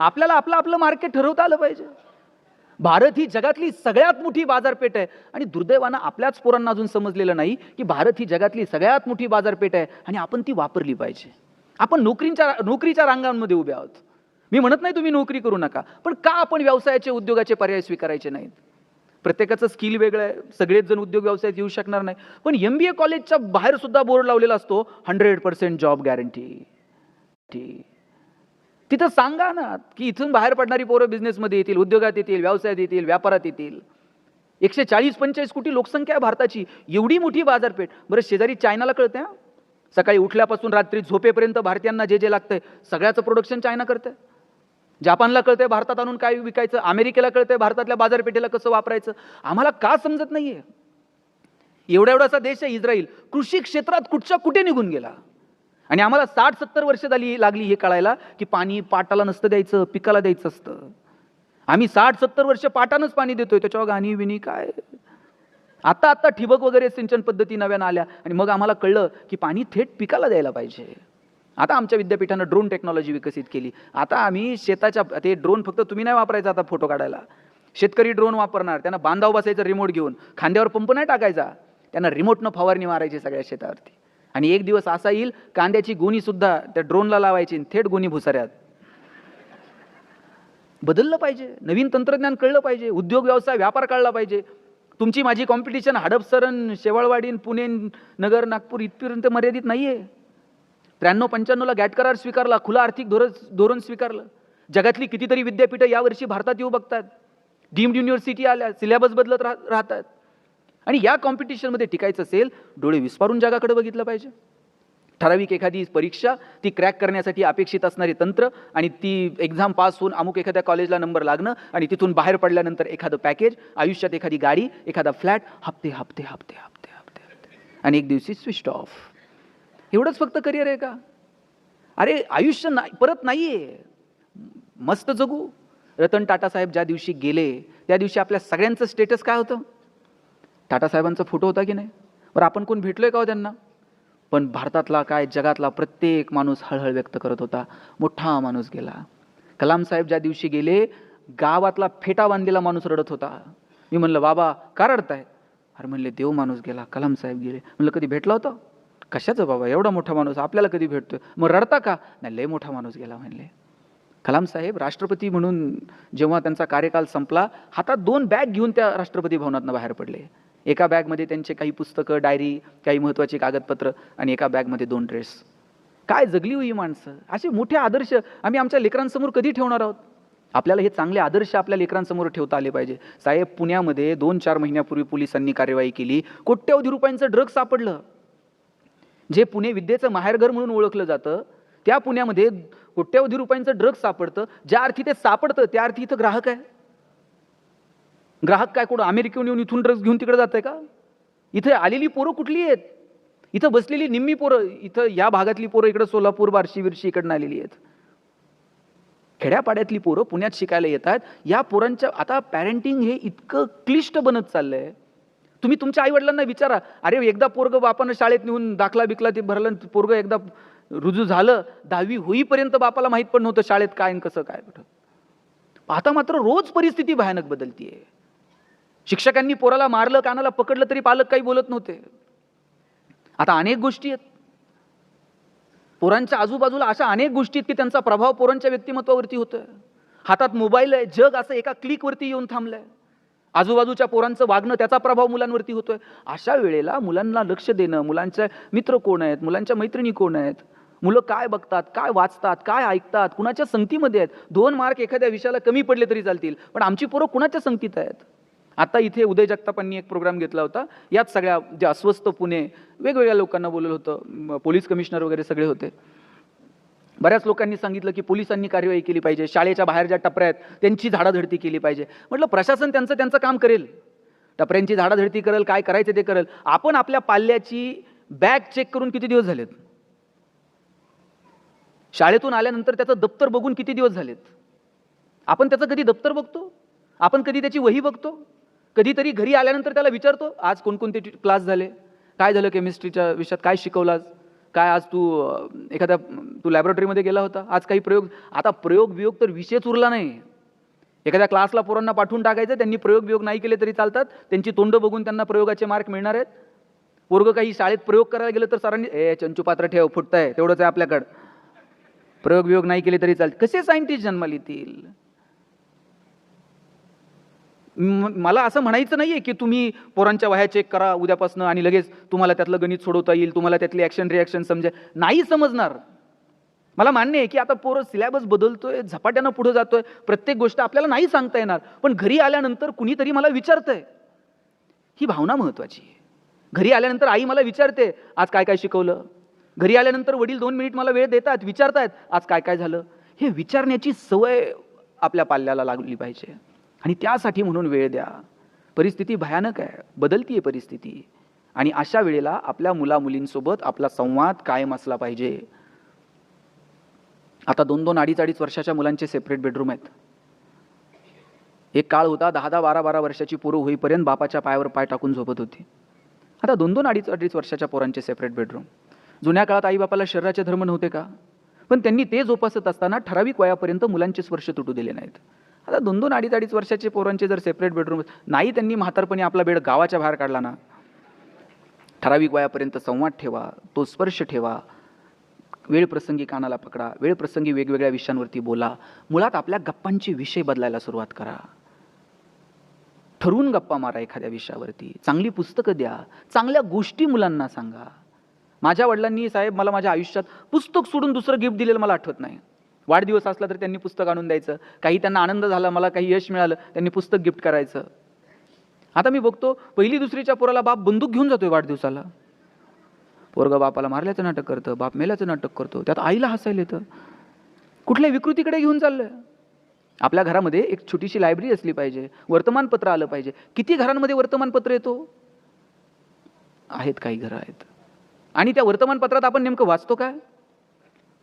आपल्याला आपलं आपलं मार्केट ठरवता आलं पाहिजे. भारत ही जगातली सगळ्यात मोठी बाजारपेठ आहे. आणि दुर्दैवानं आपल्याच पोरांना अजून समजलेलं नाही की भारत ही जगातली सगळ्यात मोठी बाजारपेठ आहे आणि आपण ती वापरली पाहिजे. आपण नोकरींच्या नोकरीच्या रांगांमध्ये उभे आहोत. मी म्हणत नाही तुम्ही नोकरी करू नका पण का आपण व्यवसायाचे उद्योगाचे पर्याय स्वीकारायचे नाहीत? प्रत्येकाचं स्किल वेगळं आहे सगळेच जण उद्योग व्यवसायात येऊ शकणार नाही. पण एम बी ए कॉलेजच्या बाहेर सुद्धा बोर्ड लावलेला असतो हंड्रेड पर्सेंट जॉब गॅरंटी ठीक तिथं सांगा ना की इथून बाहेर पडणारी पोरं बिझनेसमध्ये येतील उद्योगात येतील व्यवसायात येतील व्यापारात येतील. एकशे चाळीस पंचेचाळीस कोटी लोकसंख्या आहे भारताची. एवढी मोठी बाजारपेठ. बरं शेजारी चायनाला कळते सकाळी उठल्यापासून रात्री झोपेपर्यंत भारतीयांना जे जे लागतंय सगळ्याचं प्रोडक्शन चायना करतंय. जपानला कळतंय भारतात आणून काय विकायचं अमेरिकेला कळतंय भारतातल्या बाजारपेठेला कसं वापरायचं. आम्हाला का समजत नाही आहे एवढा एवढासा देश आहे इस्रायल. कृषी क्षेत्रात कुठच्या कुठे निघून गेला? आणि आम्हाला साठ सत्तर वर्ष झाली लागली हे कळायला की पाणी पाटाला नसतं द्यायचं पिकाला द्यायचं असतं. आम्ही साठ सत्तर वर्ष पाटानंच पाणी देतोय त्याच्यावर गाणी विणी काय? आता आता ठिबक वगैरे सिंचन पद्धती नव्यानं आल्या आणि मग आम्हाला कळलं की पाणी थेट पिकाला द्यायला पाहिजे. आता आमच्या विद्यापीठानं ड्रोन टेक्नॉलॉजी विकसित केली. आता आम्ही शेताच्या ते ड्रोन फक्त तुम्ही नाही वापरायचा आता फोटो काढायला. शेतकरी ड्रोन वापरणार त्यांना बांधाव बसायचं रिमोट घेऊन खांद्यावर पंप नाही टाकायचा. त्यांना रिमोटनं फवारणी मारायची सगळ्या शेतावरती. आणि एक दिवस असा येईल कांद्याची गुणीसुद्धा त्या ड्रोनला लावायची थेट गुणी भुसाऱ्यात. बदललं पाहिजे. नवीन तंत्रज्ञान कळलं पाहिजे. उद्योग व्यवसाय व्यापार कळला पाहिजे. तुमची माझी कॉम्पिटिशन हडपसरण शेवाळवाडीन पुणे नगर नागपूर इथपर्यंत मर्यादित नाही आहे त्र्याण्णव पंच्याण्णवला गॅट करार स्वीकारला खुला आर्थिक धोरण धोरण स्वीकारलं. जगातली कितीतरी विद्यापीठं यावर्षी भारतात येऊ बघतात. डीम्ड युनिव्हर्सिटी आल्या सिलेबस बदलत राह राहतात. आणि या कॉम्पिटिशनमध्ये टिकायचं असेल डोळे विस्पारून जगाकडे बघितलं पाहिजे. ठराविक एखादी परीक्षा ती क्रॅक करण्यासाठी अपेक्षित असणारे तंत्र आणि ती एक्झाम पास होऊन अमुक एखाद्या कॉलेजला नंबर लागणं आणि तिथून बाहेर पडल्यानंतर एखादं पॅकेज आयुष्यात एखादी गाडी एखादा फ्लॅट हप्ते हप्ते हप्ते हप्ते हप्ते हप्ते. आणि एक दिवशी स्विच ऑफ एवढंच फक्त करिअर आहे का? अरे आयुष्य नाही परत नाही आहे मस्त जगू. रतन टाटा साहेब ज्या दिवशी गेले त्या दिवशी आपल्या सगळ्यांचं स्टेटस काय होतं? टाटा साहेबांचा फोटो होता की नाही? बरं आपण कोण भेटलो आहे का हो त्यांना? पण भारतातला काय जगातला प्रत्येक माणूस हळहळ व्यक्त करत होता. मोठा माणूस गेला. कलाम साहेब ज्या दिवशी गेले गावातला फेटा बांधलेला माणूस रडत होता. मी म्हणलं बाबा का रडताय? अरे म्हणले देव माणूस गेला कलाम साहेब गेले. म्हणलं कधी भेटला होता? कशाचं बाबा एवढा मोठा माणूस आपल्याला कधी भेटतोय? मग रडता का? नाही लय मोठा माणूस गेला म्हणले. कलाम साहेब राष्ट्रपती म्हणून जेव्हा त्यांचा कार्यकाल संपला हातात दोन बॅग घेऊन त्या राष्ट्रपती भवनातनं बाहेर पडले. एका बॅगमध्ये त्यांचे काही पुस्तकं डायरी काही महत्त्वाची कागदपत्र आणि एका बॅगमध्ये दोन ड्रेस. काय जगली हो हुई माणसं? असे मोठे आदर्श आम्ही आमच्या लेकरांसमोर कधी ठेवणार आहोत? आपल्याला हे चांगले आदर्श आपल्या लेकरांसमोर ठेवता आले पाहिजे. साहेब पुण्यामध्ये दोन चार महिन्यापूर्वी पोलिसांनी कार्यवाही केली. कोट्यवधी रुपयांचं ड्रग सापडलं. जे पुणे विद्येचं माहेरघर म्हणून ओळखलं जातं त्या पुण्यामध्ये कोट्यवधी रुपयांचं ड्रग सापडतं. ज्या अर्थी ते सापडतं त्या अर्थी इथं ग्राहक आहे. ग्राहक काय कुठं अमेरिकेहून येऊन इथून ड्रग्ज घेऊन तिकडे जात आहे का? इथे आलेली पोरं कुठली आहेत? इथं बसलेली निम्मी पोरं इथं या भागातली पोरं इकडं सोलापूर बार्शी बिरशी इकडनं आलेली आहेत. खेड्यापाड्यातली पोरं पुण्यात शिकायला येतात. या पोरांच्या आता पॅरेंटिंग हे इतकं क्लिष्ट बनत चाललं आहे तुम्ही तुमच्या आईवडिलांना विचारा अरे एकदा पोरग बापानं शाळेत नेऊन दाखला बिकला ते भरलं पोरगं पोरग एकदा रुजू झालं दहावी होईपर्यंत बापाला माहीत पण नव्हतं शाळेत काय आणि कसं काय. कुठं आता मात्र रोज परिस्थिती भयानक बदलतीये. शिक्षकांनी पोराला मारलं कानाला पकडलं तरी पालक काही बोलत नव्हते. आता अनेक गोष्टी आहेत. पोरांच्या आजूबाजूला अशा अनेक गोष्टी आहेत की त्यांचा प्रभाव पोरांच्या व्यक्तिमत्वावरती होतोय. हातात मोबाईल आहे जग असं एका क्लिकवरती येऊन थांबलंय. आजूबाजूच्या पोरांचं वागणं त्याचा प्रभाव मुलांवरती होतोय. अशा वेळेला मुलांना लक्ष देणं मुलांचे मित्र कोण आहेत मुलांच्या मैत्रिणी कोण आहेत मुलं काय बघतात काय वाचतात काय ऐकतात कुणाच्या संगतीमध्ये आहेत? दोन मार्क एखाद्या विषयाला कमी पडले तरी चालतील पण आमची पोरं कुणाच्या संगतीत आहेत? आता इथे उदय जगतापांनी एक प्रोग्राम घेतला होता. यात सगळ्या जे अस्वस्थ पुणे वेगवेगळ्या लोकांना बोललं होतं. पोलीस कमिशनर वगैरे सगळे होते. बऱ्याच लोकांनी सांगितलं की पोलिसांनी कार्यवाही केली पाहिजे. शाळेच्या बाहेर ज्या टपऱ्या आहेत त्यांची झाडाझडती केली पाहिजे. म्हटलं प्रशासन त्यांचं त्यांचं काम करेल. टपऱ्यांची झाडाझडती करेल काय करायचं ते करेल. आपण आपल्या पाल्याची बॅग चेक करून किती दिवस झालेत? शाळेतून आल्यानंतर त्याचं दप्तर बघून किती दिवस झालेत? आपण त्याचं कधी दप्तर बघतो? आपण कधी त्याची वही बघतो? कधीतरी घरी आल्यानंतर त्याला विचारतो आज कोणकोणते क्लास झाले? काय झालं केमिस्ट्रीच्या विषयात? काय शिकवलं आज काय आज तू एखाद्या तू लॅबोरेटरीमध्ये गेला होता? आज काही प्रयोग आता प्रयोग वियोग तर विषयच उरला नाही. एखाद्या क्लासला पोरांना पाठवून टाकायचं त्यांनी प्रयोग वियोग नाही केले तरी चालतात. त्यांची तोंड बघून त्यांना प्रयोगाचे मार्क मिळणार आहेत. पोरग काही शाळेत प्रयोग करायला गेलं तर सरांनी ए चंचू पात्र ठेव फुटतंय तेवढंच आहे आपल्याकडं. प्रयोग वियोग नाही केले तरी चालते. कसे सायंटिस्ट जन्माला येतील? मला असं म्हणायचं नाही आहे की तुम्ही पोरांच्या वह्या चेक करा उद्यापासून आणि लगेच तुम्हाला त्यातलं गणित सोडवता येईल तुम्हाला त्यातली ॲक्शन रिॲक्शन समजेल नाही समजणार. मला मान्य आहे की आता पोरं सिलेबस बदलतोय झपाट्यानं पुढे जातोय प्रत्येक गोष्ट आपल्याला नाही सांगता येणार पण घरी आल्यानंतर कुणीतरी मला विचारतंय. ही भावना महत्वाची आहे. घरी आल्यानंतर आई मला विचारते आज काय काय शिकवलं? घरी आल्यानंतर वडील दोन मिनिट मला वेळ देतात विचारतायत आज काय काय झालं? हे विचारण्याची सवय आपल्या पाल्याला लागली पाहिजे. आणि त्यासाठी म्हणून वेळ द्या. परिस्थिती भयानक आहे. बदलतीये परिस्थिती. आणि अशा वेळेला आपल्या मुला मुलींसोबत आपला संवाद कायम असला पाहिजे. आता दोन दोन अडीच अडीच वर्षाच्या मुलांचे सेपरेट बेडरूम आहेत. एक काळ होता दहा दहा बारा बारा वर्षाची पोरं होईपर्यंत बापाच्या पायावर पाय टाकून झोपत होती. आता दोन दोन अडीच अडीच वर्षाच्या पोरांचे सेपरेट बेडरूम जुन्या काळात आईबापाला शरीराचे धर्म नव्हते का? पण त्यांनी ते जोपासत असताना ठराविक वयापर्यंत मुलांचे स्पर्श तुटू दिले नाहीत. आता दोन दोन अडीच अडीच वर्षाचे पोरांचे जर सेपरेट बेडरूम नाही त्यांनी म्हातारपणी आपला बेड गावाच्या बाहेर काढला ना. ठराविक वयापर्यंत संवाद ठेवा तो स्पर्श ठेवा वेळ प्रसंगी कानाला पकडा वेळ प्रसंगी वेगवेगळ्या विषयांवरती बोला. मुळात आपल्या गप्पांचे विषय बदलायला सुरुवात करा. ठरवून गप्पा मारा एखाद्या विषयावरती. चांगली पुस्तकं द्या. चांगल्या गोष्टी मुलांना सांगा. माझ्या वडिलांनी साहेब मला माझ्या आयुष्यात पुस्तक सोडून दुसरं गिफ्ट दिलेलं मला आठवत नाही. वाढदिवस असला तर त्यांनी पुस्तक आणून द्यायचं. काही त्यांना आनंद झाला मला काही यश मिळालं त्यांनी पुस्तक गिफ्ट करायचं. आता मी बघतो पहिली दुसरीच्या पोराला बाप बंदूक घेऊन जातोय वाढदिवसाला. पोरगा बापाला मारल्याचं नाटक करतं बाप मेल्याचं नाटक करतो त्यात आईला हसायला येतं. कुठल्या विकृतीकडे घेऊन चाललंय? आपल्या घरामध्ये एक छोटीशी लायब्ररी असली पाहिजे वर्तमानपत्र आलं पाहिजे. किती घरांमध्ये वर्तमानपत्र येतो? आहेत काही घरं आहेत. आणि त्या वर्तमानपत्रात आपण नेमकं वाचतो काय?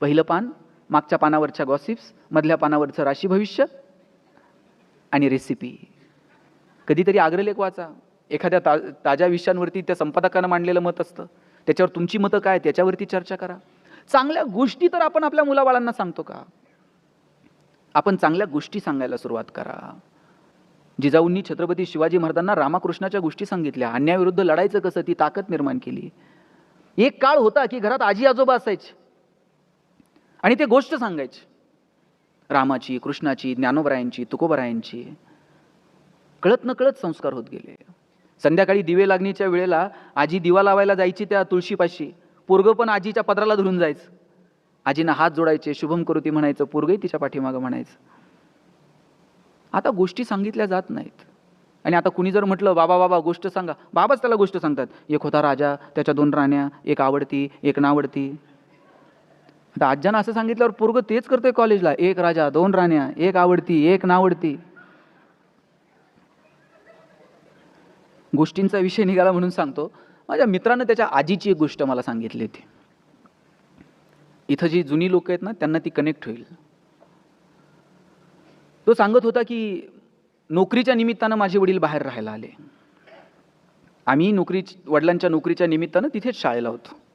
पहिलं पान मागच्या पानावरच्या गॉसिप्स मधल्या पानावरचं राशी भविष्य आणि रेसिपी कधीतरी आग्रलेख वाचा. एखाद्या ता ताज्या विषयांवरती त्या संपादकानं मांडलेलं मत असतं. त्याच्यावर तुमची मतं काय त्याच्यावरती चर्चा करा. चांगल्या गोष्टी तर आपण आपल्या मुलाबाळांना सांगतो का? आपण चांगल्या गोष्टी सांगायला सुरुवात करा. जिजाऊंनी छत्रपती शिवाजी महाराजांना रामाकृष्णाच्या गोष्टी सांगितल्या. अन्यायाविरुद्ध लढायचं कसं? ती ताकद निर्माण केली. एक काळ होता की घरात आजी आजोबा असायचे. आणि ते गोष्ट सांगायचे. रामाची कृष्णाची ज्ञानोबरायांची तुकोबरायांची. कळत न कळत संस्कार होत गेले. संध्याकाळी दिवे लागणीच्या वेळेला आजी दिवा लावायला जायची त्या तुळशीपाशी. पोरगं पण आजीच्या पदराला धरून जायचं. आजीनं हात जोडायचे शुभम करुती म्हणायचं पोरगही तिच्या पाठीमागं म्हणायचं. आता गोष्टी सांगितल्या जात नाहीत. आणि आता कुणी जर म्हटलं बाबा बाबा गोष्ट सांगा. बाबाच त्याला गोष्ट सांगतात. एक होता राजा त्याच्या दोन राण्या एक आवडती एक नावडती. आता आज्यानं असं सांगितल्यावर पोरगं तेच करतोय कॉलेजला एक राजा दोन राण्या एक आवडती एक नावडती. गोष्टींचा विषय निघाला म्हणून सांगतो. माझ्या मित्रानं त्याच्या आजीची एक गोष्ट मला सांगितली होती. इथं जी जुनी लोक आहेत ना त्यांना ती कनेक्ट होईल. तो सांगत होता की नोकरीच्या निमित्तानं माझे वडील बाहेर राहायला आले. आम्ही नोकरी वडिलांच्या नोकरीच्या निमित्तानं तिथेच शाळेला होतो.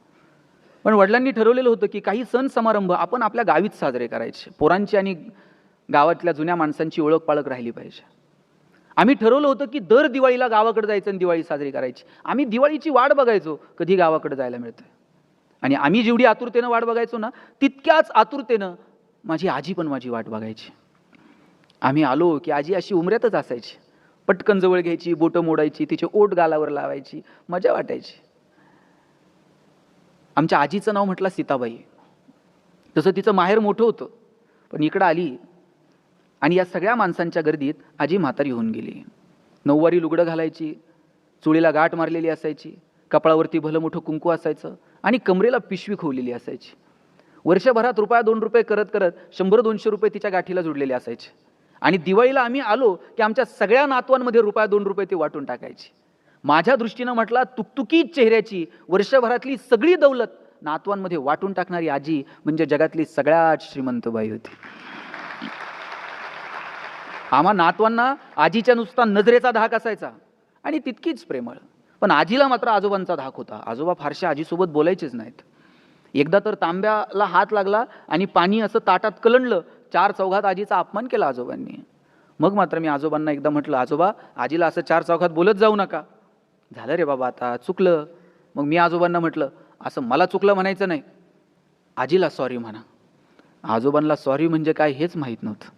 पण वडिलांनी ठरवलेलं होतं की काही सण समारंभ आपण आपल्या गावीच साजरे करायचे. पोरांची आणि गावातल्या जुन्या माणसांची ओळख पाळख राहिली पाहिजे. आम्ही ठरवलं होतं की दर दिवाळीला गावाकडे जायचं आणि दिवाळी साजरी करायची. आम्ही दिवाळीची वाट बघायचो कधी गावाकडे जायला मिळतं आणि आम्ही जेवढी आतुरतेनं वाट बघायचो ना तितक्याच आतुरतेनं माझी आजी पण माझी वाट बघायची. आम्ही आलो की आजी अशी उमऱ्यातच असायची. पटकन जवळ घ्यायची बोटं मोडायची तिचे ओट गालावर लावायची मजा वाटायची. आमच्या आजीचं नाव म्हटलं सीताबाई. तसं तिचं माहेर मोठं होतं पण इकडं आली आणि या सगळ्या माणसांच्या गर्दीत आजी म्हातारी होऊन गेली. नऊवारी लुगडं घालायची चुळीला गाठ मारलेली असायची कपाळावरती भलं मोठं कुंकू असायचं आणि कमरेला पिशवी खोवलेली असायची. वर्षभरात रुपया दोन रुपये करत करत शंभर दोनशे रुपये तिच्या गाठीला जुडलेले असायचे. आणि दिवाळीला आम्ही आलो की आमच्या सगळ्या नातवांमध्ये रुपया दोन रुपये ती वाटून टाकायची. माझ्या दृष्टीनं म्हटला तुकतुकीत चेहऱ्याची वर्षभरातली सगळी दौलत नातवांमध्ये वाटून टाकणारी आजी म्हणजे जगातली सगळ्यात श्रीमंत बाई होती. आम्हा नातवांना आजीच्या नुसता नजरेचा धाक असायचा आणि तितकीच प्रेमळ. पण आजीला मात्र आजोबांचा धाक होता. आजोबा फारशा आजीसोबत बोलायचेच नाहीत. एकदा तर तांब्याला हात लागला आणि पाणी असं ताटात कलंडलं. चार चौघात आजीचा अपमान केला आजोबांनी. मग मात्र मी आजोबांना एकदा म्हटलं आजोबा आजीला असं चार चौघात बोलत जाऊ नका. झालं रे बाबा आता चुकलं. मग मी आजोबांना म्हटलं असं मला चुकलं म्हणायचं नाही. आजीला सॉरी म्हणा. आजोबांना सॉरी म्हणजे काय हेच माहीत नव्हतं.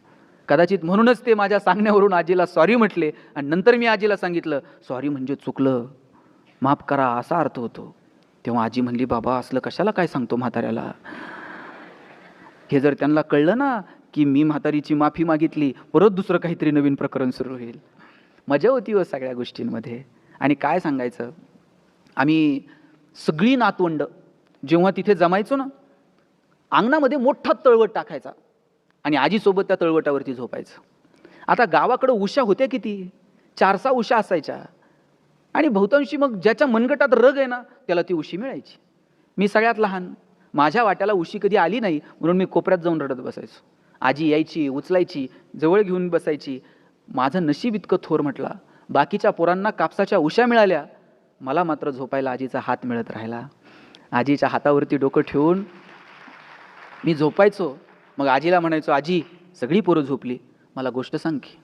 कदाचित म्हणूनच ते माझ्या सांगण्यावरून आजीला सॉरी म्हटले आणि नंतर मी आजीला सांगितलं सॉरी म्हणजे चुकलं. माफ करा असा अर्थ होतो. तेव्हा आजी म्हणली बाबा असलं कशाला काय सांगतो म्हाताऱ्याला? हे जर त्यांना कळलं ना की मी म्हातारीची माफी मागितली परत दुसरं काहीतरी नवीन प्रकरण सुरू होईल. मजा होती व सगळ्या गोष्टींमध्ये. आणि काय सांगायचं? आम्ही सगळी नातवंड जेव्हा तिथे जमायचो ना अंगणामध्ये मोठा तळवट टाकायचा आणि आजीसोबत त्या तळवटावरती झोपायचं. आता गावाकडं उशा होत्या किती? चार सहा उशा असायच्या. आणि बहुतांशी मग ज्याच्या मनगटात रग आहे ना त्याला ती उशी मिळायची. मी सगळ्यात लहान. माझ्या वाट्याला उशी कधी आली नाही म्हणून मी कोपऱ्यात जाऊन रडत बसायचो. आजी यायची उचलायची जवळ घेऊन बसायची. माझं नशीब इतकं थोर म्हटला बाकीच्या पोरांना कापसाच्या उशा मिळाल्या. मला मात्र झोपायला आजीचा हात मिळत राहिला. आजीच्या हातावरती डोकं ठेवून मी झोपायचो. मग आजीला म्हणायचो आजी सगळी पोरं झोपली. मला गोष्ट सांग की.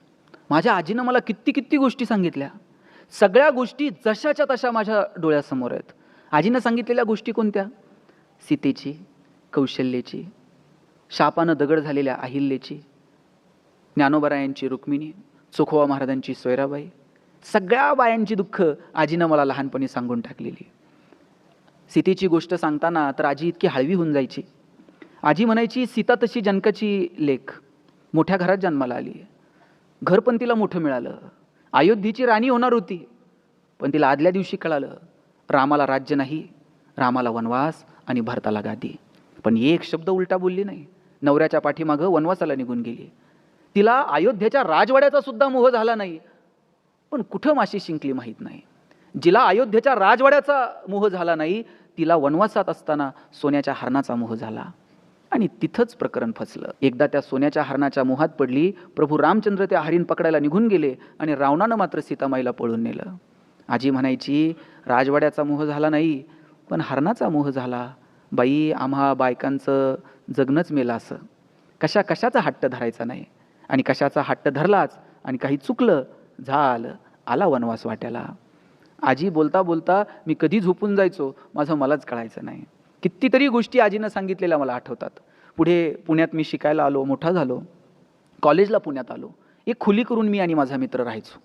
माझ्या आजीनं मला किती किती गोष्टी सांगितल्या. सगळ्या गोष्टी जशाच्या तशा माझ्या डोळ्यासमोर आहेत. आजीनं सांगितलेल्या गोष्टी कोणत्या? सीतेची कौशल्याची शापानं दगड झालेल्या अहिल्याची ज्ञानोबरायांची रुक्मिणी चोखोबा महाराजांची सोयराबाई सगळ्या बायांची दुःख आजीनं मला लहानपणी सांगून टाकलेली. सीतेची गोष्ट सांगताना तर आजी इतकी हळवी होऊन जायची. आजी म्हणायची सीता तशी जनकाची लेख. मोठ्या घरात जन्माला आली घर पण तिला मोठं मिळालं. अयोध्येची राणी होणार होती. पण तिला आदल्या दिवशी कळालं रामाला राज्य नाही रामाला वनवास आणि भरताला गादी. पण एक शब्द उलटा बोलली नाही. नवऱ्याच्या पाठीमागं वनवासाला निघून गेली. तिला अयोध्येच्या राजवाड्याचा सुद्धा मोह झाला नाही. पण कुठं माशी शिंकली माहीत नाही. जिला अयोध्येच्या राजवाड्याचा मोह झाला नाही तिला वनवासात असताना सोन्याच्या हरणाचा मोह झाला. आणि तिथंच प्रकरण फसलं. एकदा त्या सोन्याच्या हरणाच्या मोहात पडली प्रभू रामचंद्र त्या हरिण पकडायला निघून गेले आणि रावणानं मात्र सीतामाईला पळून नेलं. आजी म्हणायची राजवाड्याचा मोह झाला नाही पण हरणाचा मोह झाला. बाई आम्हा बायकांचं जगणंच मेलं असं. कशा कशाचा हट्ट धरायचा नाही? आणि कशाचा हट्ट धरलाच आणि काही चुकलं झालं. आला वनवास वाट्याला. आजी बोलता बोलता मी कधी झोपून जायचो माझं मलाच कळायचं नाही. कितीतरी गोष्टी आजीनं सांगितलेल्या मला आठवतात. पुढे पुण्यात मी शिकायला आलो मोठा झालो. कॉलेजला पुण्यात आलो. एक खुली करून मी आणि माझा मित्र राहायचो.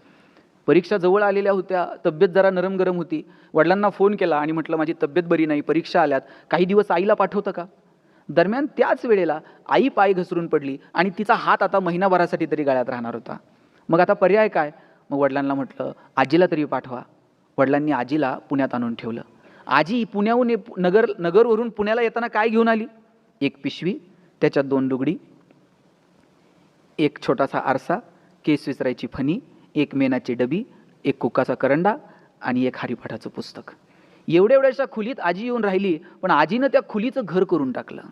परीक्षा जवळ आलेल्या होत्या तब्येत जरा नरम गरम होती. वडिलांना फोन केला आणि म्हटलं माझी तब्येत बरी नाही परीक्षा आल्यात. काही दिवस आईला पाठवतं का? दरम्यान त्याच वेळेला आई पाय घसरून पडली आणि तिचा हात आता महिनाभरासाठी तरी गळ्यात राहणार होता. मग आता पर्याय काय? मग वडिलांना म्हटलं आजीला तरी पाठवा. वडिलांनी आजीला पुण्यात आणून ठेवलं. आजी पुण्याहून ये- नगर नगरवरून पुण्याला येताना काय घेऊन आली? एक पिशवी त्याच्यात दोन लुगडी एक छोटासा आरसा केस विसरायची फणी एक मेनाची डबी एक कुकाचा करंडा आणि एक हरिपाठाचं पुस्तक. एवढ्या एवढ्याशा खुलीत आजी येऊन राहिली पण आजीनं त्या खुलीचं घर करून टाकलं.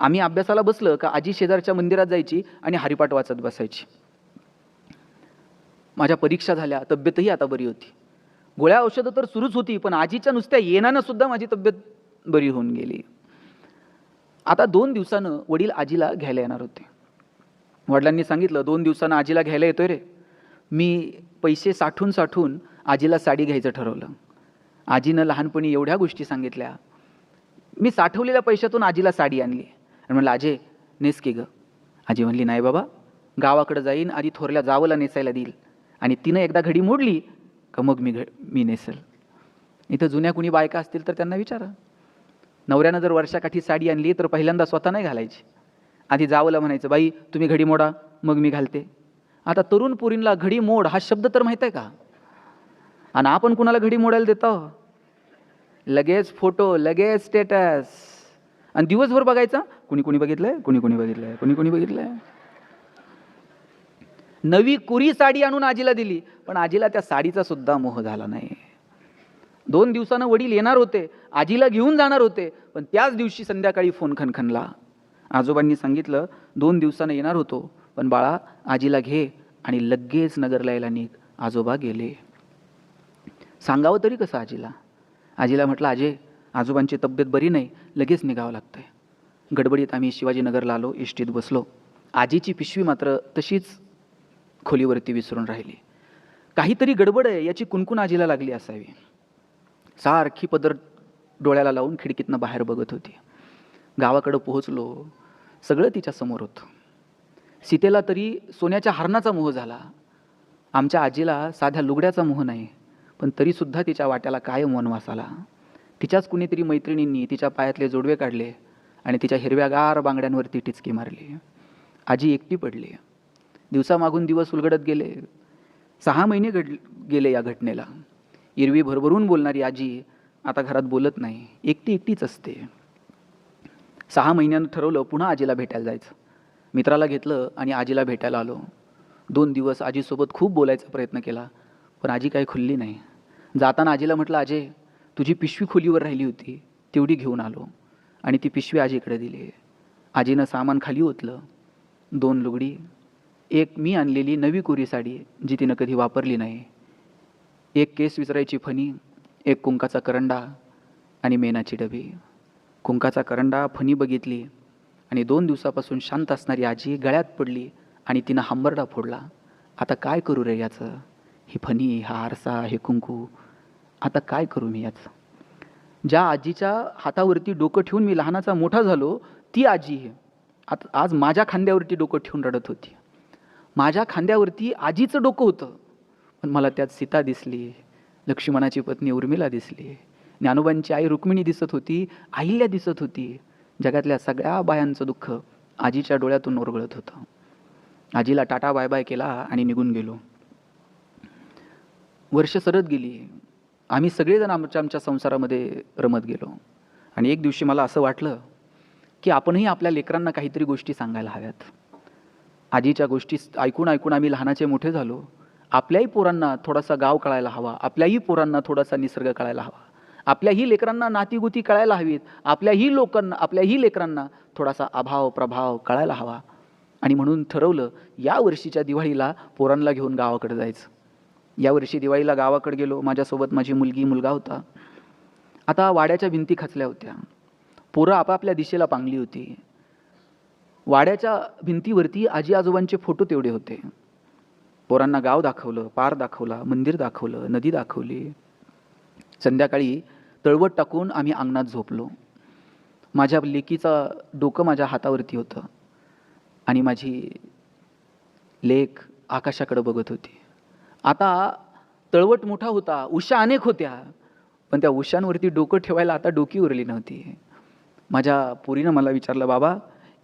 आम्ही अभ्यासाला बसलं का आजी शेजारच्या मंदिरात जायची आणि हरिपाठ वाचत बसायची. माझ्या परीक्षा झाल्या तब्येतही आता बरी होती. गोळ्या औषधं तर सुरूच होती पण आजीच्या नुसत्या येण्यानं सुद्धा माझी तब्येत बरी होऊन गेली. आता दोन दिवसानं वडील आजीला घ्यायला येणार होते. वडिलांनी सांगितलं दोन दिवसानं आजीला घ्यायला येतोय रे. मी पैसे साठून साठून आजीला साडी घ्यायचं ठरवलं. आजीनं लहानपणी एवढ्या गोष्टी सांगितल्या. मी साठवलेल्या पैशातून आजीला साडी आणली. आणि म्हणलं आजे नेस की गं. आजी म्हणली नाही बाबा गावाकडं जाईन आधी थोरल्या जावला नेसायला देईल. आणि तिनं एकदा घडी मोडली का मग मी घ मी नेसल. इथं जुन्या कुणी बायका असतील तर त्यांना विचारा. नवऱ्यानं जर वर्षाकाठी साडी आणली तर पहिल्यांदा स्वतः नाही घालायची. आधी जावलं म्हणायचं बाई तुम्ही घडी मोडा मग मी घालते. आता तरुण पुरींला घडी मोड हा शब्द तर माहीत आहे का? आणि आपण कुणाला घडी मोडायला देतो? लगेच फोटो लगेच स्टेटस आणि दिवसभर बघायचा कुणी कुणी बघितलंय? कुणी कुणी बघितलंय? कुणी कुणी बघितलंय? नवी कुरी साडी आणून आजीला दिली. पण आजीला त्या साडीचा सुद्धा मोह झाला नाही. दोन दिवसानं वडील येणार होते. आजीला घेऊन जाणार होते. पण त्याच दिवशी संध्याकाळी फोन खणखणला. आजोबांनी सांगितलं दोन दिवसानं येणार होतो. पण बाळा आजीला घे आणि लगेच नगरला यायला निघ. आजोबा गेले. सांगावं तरी कसं आजीला? आजीला म्हटलं आजे आजोबांची तब्येत बरी नाही. लगेच निघावं लागतं गडबडीत आम्ही शिवाजीनगरला आलो इष्टीत बसलो. आजीची पिशवी मात्र तशीच खोलीवरती विसरून राहिली. काहीतरी गडबड आहे याची कुणकुण आजीला लागली असावी. सारखी पदर डोळ्याला लावून खिडकीतनं बाहेर बघत होती. गावाकडं पोहोचलो सगळं तिच्या समोर होतं. सीतेला तरी सोन्याच्या हरणाचा मोह झाला. आमच्या आजीला साध्या लुगड्याचा मोह नाही पण तरीसुद्धा तिच्या वाट्याला काय वनवास आला. तिच्याच कुणीतरी मैत्रिणींनी तिच्या पायातले जोडवे काढले आणि तिच्या हिरव्यागार बांगड्यांवरती टिचकी मारली. आजी एकटी पडली. दिवसामागून दिवस उलगडत गेले. सहा महिने घड गेले या घटनेला. इरवी भरभरून बोलणारी आजी आता घरात बोलत नाही. एकटी एकटीच असते. सहा महिन्यानं ठरवलं पुन्हा आजीला भेटायला जायचं. मित्राला घेतलं आणि आजीला भेटायला आलो. दोन दिवस आजीसोबत खूप बोलायचा प्रयत्न केला पण आजी काही खुलली नाही. जाताना आजीला म्हटलं आजे तुझी पिशवी खोलीवर राहिली होती. तेवढी घेऊन आलो. आणि ती पिशवी आजीकडे दिली. आजीनं सामान खाली ओतलं. दोन लुगडी एक मी आणलेली नवी कोरी साडी जी तिनं कधी वापरली नाही. एक केस विचारायची फणी एक कुंकाचा करंडा आणि मेनाची डबी. कुंकाचा करंडा फणी बघितली आणि दोन दिवसापासून शांत असणारी आजी गळ्यात पडली आणि तिनं हंबरडा फोडला. आता काय करू रे याचं? ही फणी हा आरसा हे कुंकू. आता काय करू मी याचं? ज्या आजीच्या हातावरती डोकं ठेवून मी लहानाचा मोठा झालो ती आजी आता आज माझ्या खांद्यावरती डोकं ठेवून रडत होती. माझ्या खांद्यावरती आजीचं डोकं होतं. पण मला त्यात सीता दिसली लक्ष्मणाची पत्नी उर्मिला दिसली ज्ञानोबांची आई रुक्मिणी दिसत होती अहिल्या दिसत होती. जगातल्या सगळ्या बायांचं दुःख आजीच्या डोळ्यातून ओरगळत होतं. आजीला टाटा बाय बाय केला आणि निघून गेलो. वर्ष सरत गेली. आम्ही सगळेजण आमच्या आमच्या संसारामध्ये रमत गेलो. आणि एक दिवशी मला असं वाटलं की आपणही आपल्या लेकरांना काहीतरी गोष्टी सांगायला हव्यात. आजीच्या गोष्टी ऐकून ऐकून आम्ही लहानाचे मोठे झालो. आपल्याही पोरांना थोडासा गाव कळायला हवा. आपल्याही पोरांना थोडासा निसर्ग कळायला हवा. आपल्याही लेकरांना नातीगुती कळायला हवीत. आपल्याही लोकांना आपल्याही लेकरांना थोडासा अभाव प्रभाव कळायला हवा. आणि म्हणून ठरवलं या वर्षीच्या दिवाळीला पोरांना घेऊन गावाकडे जायचं. यावर्षी दिवाळीला गावाकडे गेलो. माझ्यासोबत माझी मुलगी मुलगा होता. आता वाड्याच्या भिंती खचल्या होत्या. पोरं आपापल्या दिशेला पांगली होती. वाड्याच्या भिंतीवरती आजी आजोबांचे फोटो तेवढे होते. पोरांना गाव दाखवलं पार दाखवला मंदिर दाखवलं नदी दाखवली. संध्याकाळी तळवट टाकून आम्ही अंगणात झोपलो. माझ्या लेकीचं डोकं माझ्या हातावरती होतं. आणि माझी लेख आकाशाकडे बघत होती. आता तळवट मोठा होता उषा अनेक होत्या. पण त्या उशांवरती डोकं ठेवायला आता डोकी उरली नव्हती. माझ्या पोरीनं मला विचारलं बाबा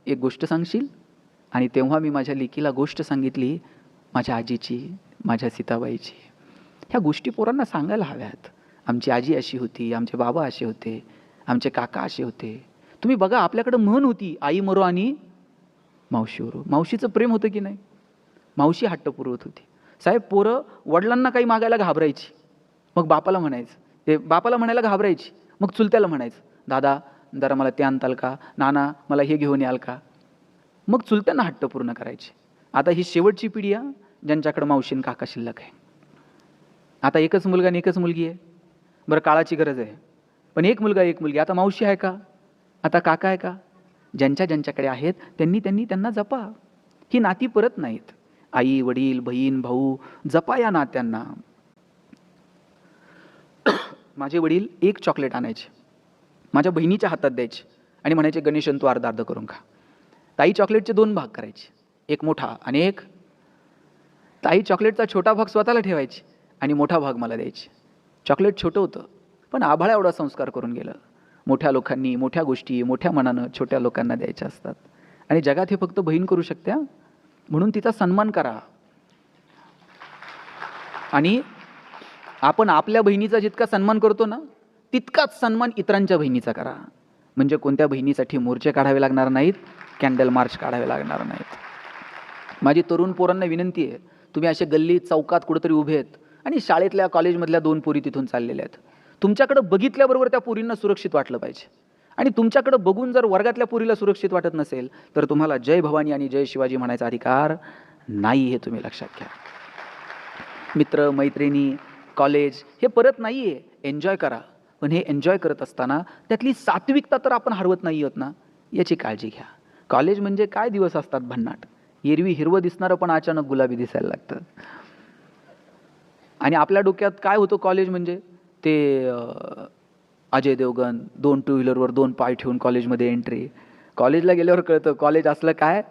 एक गोष्ट सांगशील? आणि तेव्हा मी माझ्या लेकीला गोष्ट सांगितली माझ्या आजीची माझ्या सीताबाईची. ह्या गोष्टी पोरांना सांगायला हव्यात. आमची आजी अशी होती आमचे बाबा असे होते आमचे काका असे होते. तुम्ही बघा आपल्याकडं म्हण होती आई मरो आणि मावशी मरो मावशीचं प्रेम होतं की नाही? मावशी हट्ट पुरवत होती. साहेब पोरं वडिलांना काही मागायला घाबरायची. मग बापाला म्हणायचं. ते बापाला म्हणायला घाबरायची. मग चुलत्याला म्हणायचं दादा जरा मला ते आणताल का? नाना मला हे घेऊन याल का? मग चुलत्यांना हट्ट पूर्ण करायची. आता ही शेवटची पिढी आहे ज्यांच्याकडं मावशीन काका शिल्लक आहे. आता एकच मुलगा आणि एकच मुलगी आहे. बरं काळाची गरज आहे. पण एक मुलगा एक मुलगी. आता मावशी आहे का? आता काका आहे का? ज्यांच्या ज्यांच्याकडे आहेत त्यांनी त्यांनी त्यांना जपा. ही नाती परत नाहीत. आई वडील बहीण भाऊ जपा या नात्यांना. माझे वडील एक चॉकलेट आणायचे. माझ्या बहिणीच्या हातात द्यायची आणि म्हणायचे गणेशन तू अर्धा अर्ध करून खा. ताई चॉकलेटचे दोन भाग करायचे. एक मोठा आणि एक ताई चॉकलेटचा छोटा भाग स्वतःला ठेवायची आणि मोठा भाग मला द्यायची. चॉकलेट छोटं होतं पण आभाळा एवढा संस्कार करून गेलं. मोठ्या लोकांनी मोठ्या गोष्टी मोठ्या मनानं छोट्या लोकांना द्यायच्या असतात. आणि जगात हे फक्त बहीण करू शकत्या? म्हणून तिचा सन्मान करा. आणि आपण आपल्या बहिणीचा जितका सन्मान करतो ना तितकाच सन्मान इतरांच्या बहिणीचा करा. म्हणजे कोणत्या बहिणीसाठी मोर्चे काढावे लागणार नाहीत कॅन्डल मार्च काढावे लागणार नाहीत. माझी तरुण पोरांना विनंती आहे तुम्ही असे गल्ली चौकात कुठेतरी उभे आहेत आणि शाळेतल्या कॉलेजमधल्या दोन पोरी तिथून चाललेल्या आहेत. तुमच्याकडं बघितल्याबरोबर त्या पोरींना सुरक्षित वाटलं पाहिजे. आणि तुमच्याकडं बघून जर वर्गातल्या पोरीला सुरक्षित वाटत नसेल तर तुम्हाला जय भवानी आणि जय शिवाजी म्हणायचा अधिकार नाही हे तुम्ही लक्षात घ्या. मित्र मैत्रिणी कॉलेज हे परत नाही आहे एन्जॉय करा. पण हे एन्जॉय करत असताना त्यातली सात्विकता तर आपण हरवत नाही आहोत ना याची काळजी घ्या. कॉलेज म्हणजे काय दिवस असतात भन्नाट? एरवी हिरवं दिसणारं पण अचानक गुलाबी दिसायला लागतं. आणि आपल्या डोक्यात काय होतं कॉलेज म्हणजे? ते अजय देवगण दोन टू व्हीलरवर दोन पाय ठेवून कॉलेजमध्ये एंट्री कॉलेजला गेल्यावर कळतं कॉलेज असलं काय?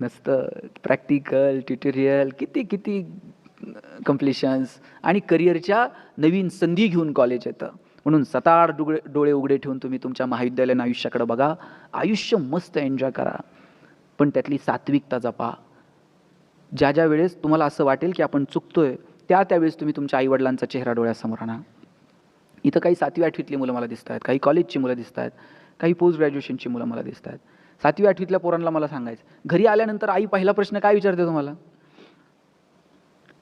नसतं. प्रॅक्टिकल ट्युटोरियल किती किती कम्प्लिशन्स आणि करिअरच्या नवीन संधी घेऊन कॉलेज येतं. म्हणून सताड डुगळे डोळे उघडे ठेवून तुम्ही तुमच्या महाविद्यालयीन आयुष्याकडे बघा. आयुष्य मस्त एन्जॉय करा. पण त्यातली सात्विकता जपा. ज्या ज्या वेळेस तुम्हाला असं वाटेल की आपण चुकतोय त्या त्यावेळेस तुम्ही तुमच्या आईवडिलांचा चेहरा डोळ्यासमोर आणा. इथं काही सातवी आठवीतली मुलं मला दिसत आहेत काही कॉलेजची मुलं दिसत आहेत काही पोस्ट ग्रॅज्युएशनची मुलं मला दिसत आहेत. सातवी आठवीतल्या पोरांना मला सांगायचं घरी आल्यानंतर आई पहिला प्रश्न काय विचारते तुम्हाला?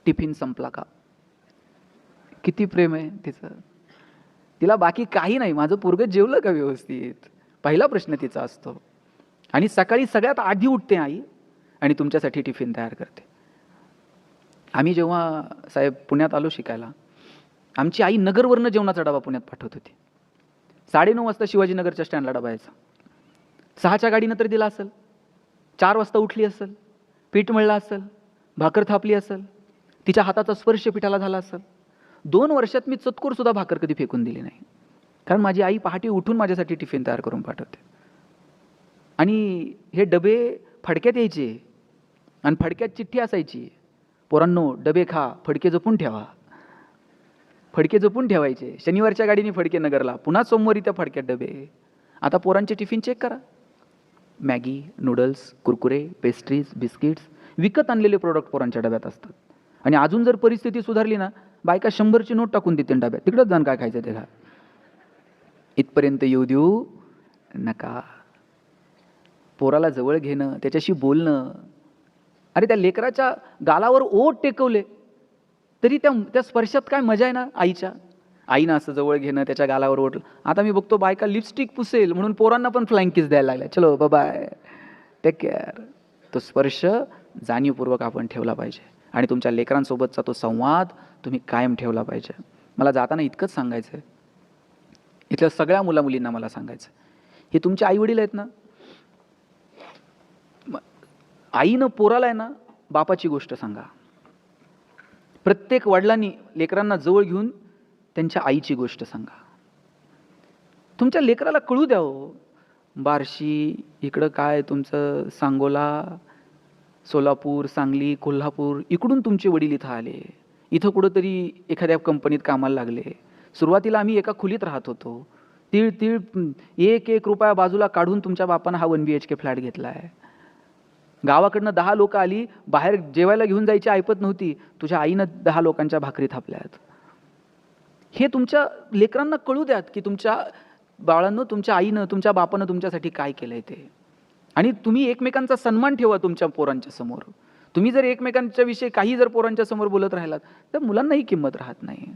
टिफिन संपला का? किती प्रेम आहे तिचं. तिला बाकी काही नाही. माझं पोरग जेवलं का व्यवस्थित? पहिला प्रश्न तिचा असतो. आणि सकाळी सगळ्यात आधी उठते आई आणि तुमच्यासाठी टिफिन तयार करते. आम्ही जेव्हा साहेब पुण्यात आलो शिकायला आमची आई नगरवरनं जेवणाचा डबा पुण्यात पाठवत होती. साडेनऊ वाजता शिवाजीनगरच्या स्टँडला डबा यायचा. सहाच्या गाडीनं तर दिला असेल. चार वाजता उठली असेल. पीठ मळलं असेल. भाकर थापली असेल. तिच्या हाताचा स्पर्श पिठाला झाला असेल. दोन वर्षात मी चतकूर सुद्धा भाकर कधी फेकून दिली नाही. कारण माझी आई पहाटे उठून माझ्यासाठी टिफिन तयार करून पाठवते. आणि हे डबे फडक्यात यायचे आणि फडक्यात चिठ्ठी असायची. पोरांनो डबे खा फडके जपून ठेवा. फडके जपून ठेवायचे. शनिवारच्या गाडीने फडके नगरला. पुन्हा सोमवारी त्या फडक्यात डबे. आता पोरांचे टिफिन चेक करा. Maggi noodles Kurkure pastries biscuits विकत आणलेले प्रोडक्ट पोरांच्या डब्यात असतात. आणि अजून जर परिस्थिती सुधारली ना बायका शंभरची नोट टाकून देतील डब्यात. तिकडंच जाण काय खायचं त्याला? इथपर्यंत येऊ देऊ नका. पोराला जवळ घेणं त्याच्याशी बोलणं. अरे त्या लेकराच्या गालावर ओट टेकवले. तरी त्या त्या स्पर्शात काय मजा आहे ना आईच्या? आईनं असं जवळ घेणं त्याच्या गालावर ओढलं आता मी बघतो बायका लिपस्टिक पुसेल म्हणून पोरांना पण फ्लाइंग किस द्यायला लागल्या. चलो बाय टेक केअर तो स्पर्श जाणीवपूर्वक आपण ठेवला पाहिजे. आणि तुमच्या लेकरांसोबतचा तो संवाद तुम्ही कायम ठेवला पाहिजे. मला जाताना इतकंच सांगायचं आहे इथल्या सगळ्या मुला मुलींना मला सांगायचं हे तुमचे आई वडील आहेत ना? आईनं पोराला आहे ना बापाची गोष्ट सांगा. प्रत्येक वडिलांनी लेकरांना जवळ घेऊन त्यांच्या आईची गोष्ट सांगा. तुमच्या लेकराला कळू द्या हो. बार्शी इकडं काय तुमचं सांगोला सोलापूर सांगली कोल्हापूर इकडून तुमचे वडील इथं आले. इथं कुठंतरी एखाद्या कंपनीत कामाला लागले. सुरुवातीला आम्ही एका खोलीत राहत होतो. तीळ तीळ एक एक रुपया बाजूला काढून तुमच्या बापानं हा one B H K flat घेतला आहे गावाकडनं दहा लोक आली बाहेर जेवायला घेऊन जायची ऐपत नव्हती. तुझ्या आईनं दहा लोकांच्या भाकरी थापल्यात. हे तुमच्या लेकरांना कळू द्यात की तुमच्या बाळांनो तुमच्या आईनं तुमच्या बापानं तुमच्यासाठी काय केलंय ते. आणि तुम्ही एकमेकांचा सन्मान ठेवा तुमच्या पोरांच्या समोर. तुम्ही जर एकमेकांच्या विषयी काही जर पोरांच्या समोर बोलत राहिलात तर मुलांनाही किंमत राहत नाही.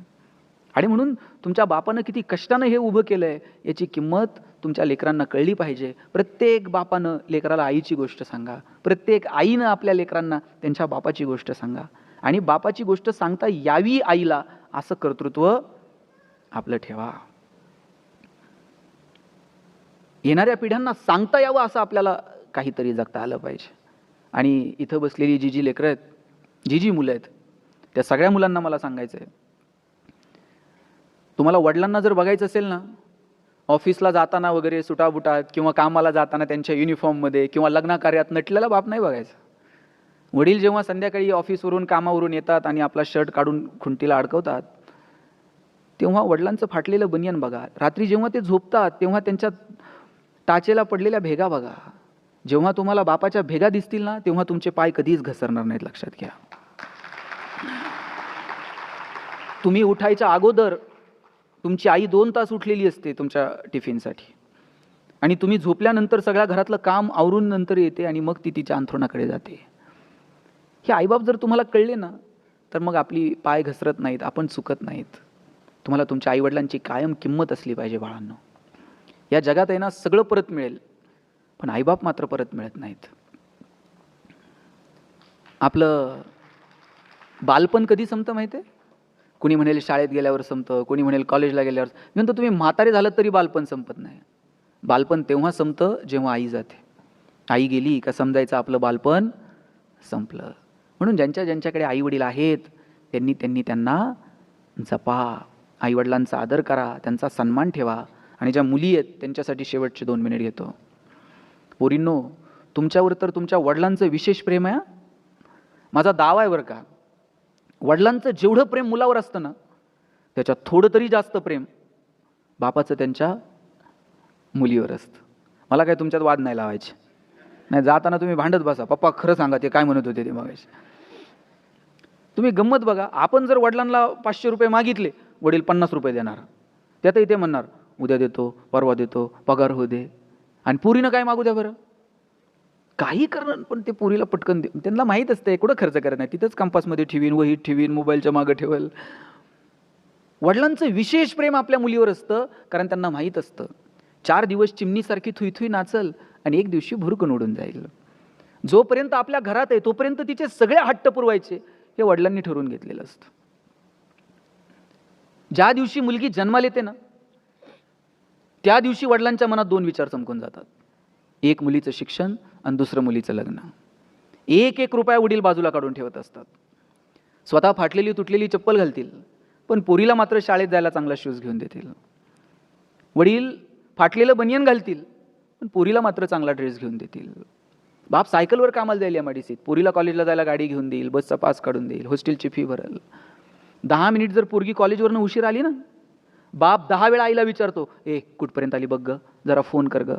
आणि म्हणून तुमच्या बापानं किती कष्टानं हे उभं केलं आहे याची किंमत तुमच्या लेकरांना कळली पाहिजे. प्रत्येक बापानं लेकराला आईची गोष्ट सांगा. प्रत्येक आईनं आपल्या लेकरांना त्यांच्या बापाची गोष्ट सांगा. आणि बापाची गोष्ट सांगता यावी आईला असं कर्तृत्व आपलं ठेवा. येणाऱ्या पिढ्यांना सांगता यावं असं आपल्याला काहीतरी जगता आलं पाहिजे. आणि इथं बसलेली जी जी लेकरं आहेत जी जी मुलं आहेत त्या सगळ्या मुलांना मला सांगायचं आहे तुम्हाला वडिलांना जर बघायचं असेल ना ऑफिसला जाताना वगैरे सुटाबुटात किंवा कामाला जाताना त्यांच्या युनिफॉर्ममध्ये किंवा लग्नाकार्यात नटलेला बाप नाही बघायचा. वडील जेव्हा संध्याकाळी ऑफिसवरून कामावरून येतात आणि आपला शर्ट काढून खुंटीला अडकवतात तेव्हा वडिलांचं फाटलेलं बनियन बघा. रात्री जेव्हा ते झोपतात तेव्हा त्यांच्या टाचेला पडलेल्या भेगा बघा. जेव्हा तुम्हाला बापाच्या भेगा दिसतील ना तेव्हा तुमचे पाय कधीच घसरणार नाहीत लक्षात घ्या. तुम्ही उठायच्या अगोदर तुमची आई दोन तास उठलेली असते तुमच्या टिफिनसाठी. आणि तुम्ही झोपल्यानंतर सगळ्या घरातलं काम आवरून नंतर येते आणि मग ती तिच्या अंथरुणाकडे जाते. हे आईबाप जर तुम्हाला कळले ना तर मग आपली पाय घसरत नाहीत आपण चुकत नाहीत. तुम्हाला तुमच्या आईवडिलांची कायम किंमत असली पाहिजे बाळांनो. या जगात आहे ना सगळं परत मिळेल. पण आईबाप मात्र परत मिळत नाहीत. आपलं बालपण कधी संपतं माहिती आहे कोणी म्हणेल शाळेत गेल्यावर संपतं कोणी म्हणेल कॉलेजला गेल्यावर म्हणतो तुम्ही म्हातारे झालं तरी बालपण संपत नाही. बालपण तेव्हा संपतं जेव्हा आई जाते. आई गेली का समजायचं आपलं बालपण संपलं. म्हणून ज्यांच्या ज्यांच्याकडे आई वडील आहेत त्यांनी त्यांनी त्यांना जपा. आईवडिलांचा आदर करा त्यांचा सन्मान ठेवा. आणि ज्या मुली आहेत त्यांच्यासाठी शेवटचे दोन मिनिट घेतो. पोरींनो तुमच्यावर तर तुमच्या वडिलांचं विशेष प्रेम आहे माझा दावा आहे बरं का. वडिलांचं जेवढं प्रेम मुलावर असतं ना त्याच्यात थोडं तरी जास्त प्रेम बापाचं त्यांच्या मुलीवर असतं. मला काय तुमच्यात वाद नाही लावायचे. नाही जाताना तुम्ही भांडत बसा. पप्पा खरं सांगा ते काय म्हणत होते ते मागायचे तुम्ही गंमत बघा आपण जर वडिलांना पाचशे रुपये मागितले वडील पन्नास रुपये देणार. त्यातही ते म्हणणार उद्या देतो परवा देतो पगार हो दे. आणि पुरीनं काय मागू द्या बरं? काही करणं पण ते पुरीला पटकन दे. त्यांना माहीत असते कुठं खर्च करत नाही. तिथंच कंपासमध्ये ठेवीन वहीत ठेवीन मोबाईलच्या मागं ठेवल. वडिलांचं विशेष प्रेम आपल्या मुलीवर असतं कारण त्यांना माहीत असतं. चार दिवस चिमणीसारखी थुईथुई नाचल आणि एक दिवशी भुरकून उडून जाईल. जोपर्यंत आपल्या घरात आहे तोपर्यंत तिचे सगळे हट्ट पुरवायचे हे वडिलांनी ठरवून घेतलेलं असतं. ज्या दिवशी मुलगी जन्माला येते ना त्या दिवशी वडिलांच्या मनात दोन विचार चमकून जातात. एक मुलीचं शिक्षण आणि दुसरं मुलीचं लग्न. एक एक रुपया वडील बाजूला काढून ठेवत असतात. स्वतः फाटलेली तुटलेली चप्पल घालतील पण पोरीला मात्र शाळेत जायला चांगला शूज घेऊन देतील. वडील फाटलेलं बनियन घालतील पण पोरीला मात्र चांगला ड्रेस घेऊन देतील. बाप सायकलवर कामाला जाईल एम आय डी सीत पोरीला कॉलेजला जायला गाडी घेऊन देईल बसचा पास काढून देईल हॉस्टेलची फी भरेल. दहा मिनिट जर पोरगी कॉलेजवरनं उशीर आली ना बाप दहा वेळा आईला विचारतो ए कुठपर्यंत आली बघ ग? जरा फोन कर ग.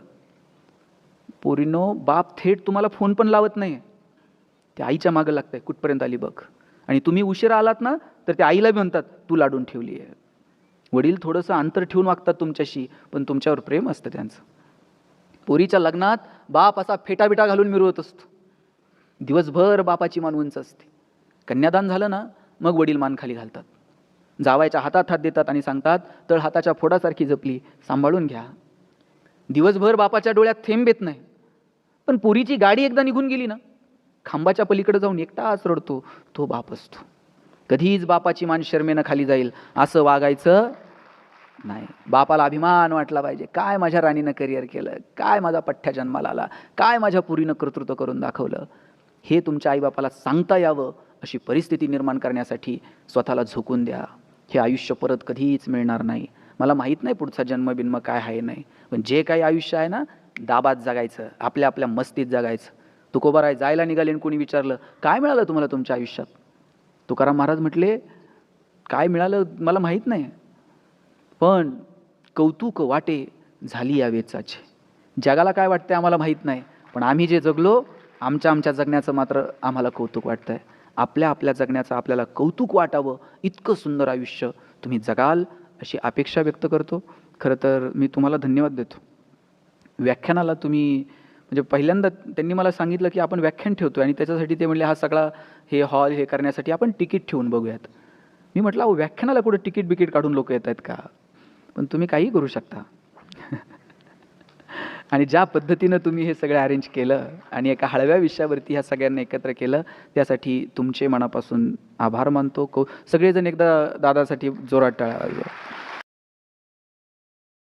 पोरीनो बाप थेट तुम्हाला फोन पण लावत नाही त्या आईच्या मागं लागतंय कुठपर्यंत आली बघ? आणि तुम्ही उशिरा आलात ना तर त्या आईला बी म्हणतात तू लाडून ठेवली आहे. वडील थोडंसं अंतर ठेवून वागतात तुमच्याशी पण तुमच्यावर प्रेम असतं त्यांचं. पोरीच्या लग्नात बाप असा फेटाबिटा घालून मिरवत असतो. दिवसभर बापाची मान उंच असते. कन्यादान झालं ना मग वडील मान खाली घालतात. जावायच्या हातात हात देतात आणि सांगतात तळ हाताच्या फोडासारखी जपली सांभाळून घ्या. दिवसभर बापाच्या डोळ्यात थेंब येत नाही. पण पुरीची गाडी एकदा निघून गेली ना खांबाच्या पलीकडे जाऊन एकटाच रडतो तो बाप असतो. कधीच बापाची मान शर्मेनं खाली जाईल असं वागायचं नाही. बापाला अभिमान वाटला पाहिजे काय माझ्या राणीनं करिअर केलं काय माझा पठ्ठ्या जन्माला आला काय माझ्या पुरीनं कर्तृत्व करून दाखवलं? हे तुमच्या आईबापाला सांगता यावं अशी परिस्थिती निर्माण करण्यासाठी स्वतःला झोकून द्या. हे आयुष्य परत कधीच मिळणार नाही. मला माहीत नाही पुढचा जन्मबिन्म काय आहे नाही. पण जे काही आयुष्य आहे ना दाबात जगायचं आपल्या आपल्या मस्तीत जगायचं. तुकोबाराय जायला निघाले आणि कोणी विचारलं काय मिळालं तुम्हाला तुमच्या आयुष्यात? तुकाराम महाराज म्हटले काय मिळालं मला माहीत नाही. पण कौतुक वाटे झाली या वेचाचे. जगाला काय वाटते आम्हाला माहीत नाही. पण आम्ही जे जगलो आमच्या आमच्या जगण्याचं मात्र आम्हाला कौतुक वाटतंय. आपल्या आपल्या जगण्याचं आपल्याला कौतुक वाटावं इतकं सुंदर आयुष्य तुम्ही जगाल अशी अपेक्षा व्यक्त करतो. खरं तर मी तुम्हाला धन्यवाद देतो. व्याख्यानाला तुम्ही म्हणजे पहिल्यांदा त्यांनी मला सांगितलं की आपण व्याख्यान ठेवतो आणि त्याच्यासाठी ते म्हणले हा सगळा हे हॉल हे करण्यासाठी आपण तिकीट ठेवून बघूयात. मी म्हटलं अहो व्याख्यानाला कुठं तिकीट बिकीट काढून लोक येत आहेत का? पण तुम्ही काही करू शकता. आणि ज्या पद्धतीनं तुम्ही हे सगळं अरेंज केलं आणि एका हळव्या विषयावरती ह्या सगळ्यांना एकत्र केलं त्यासाठी तुमचे मनापासून आभार मानतो. को सगळेजण एकदा दादासाठी जोरात टाळा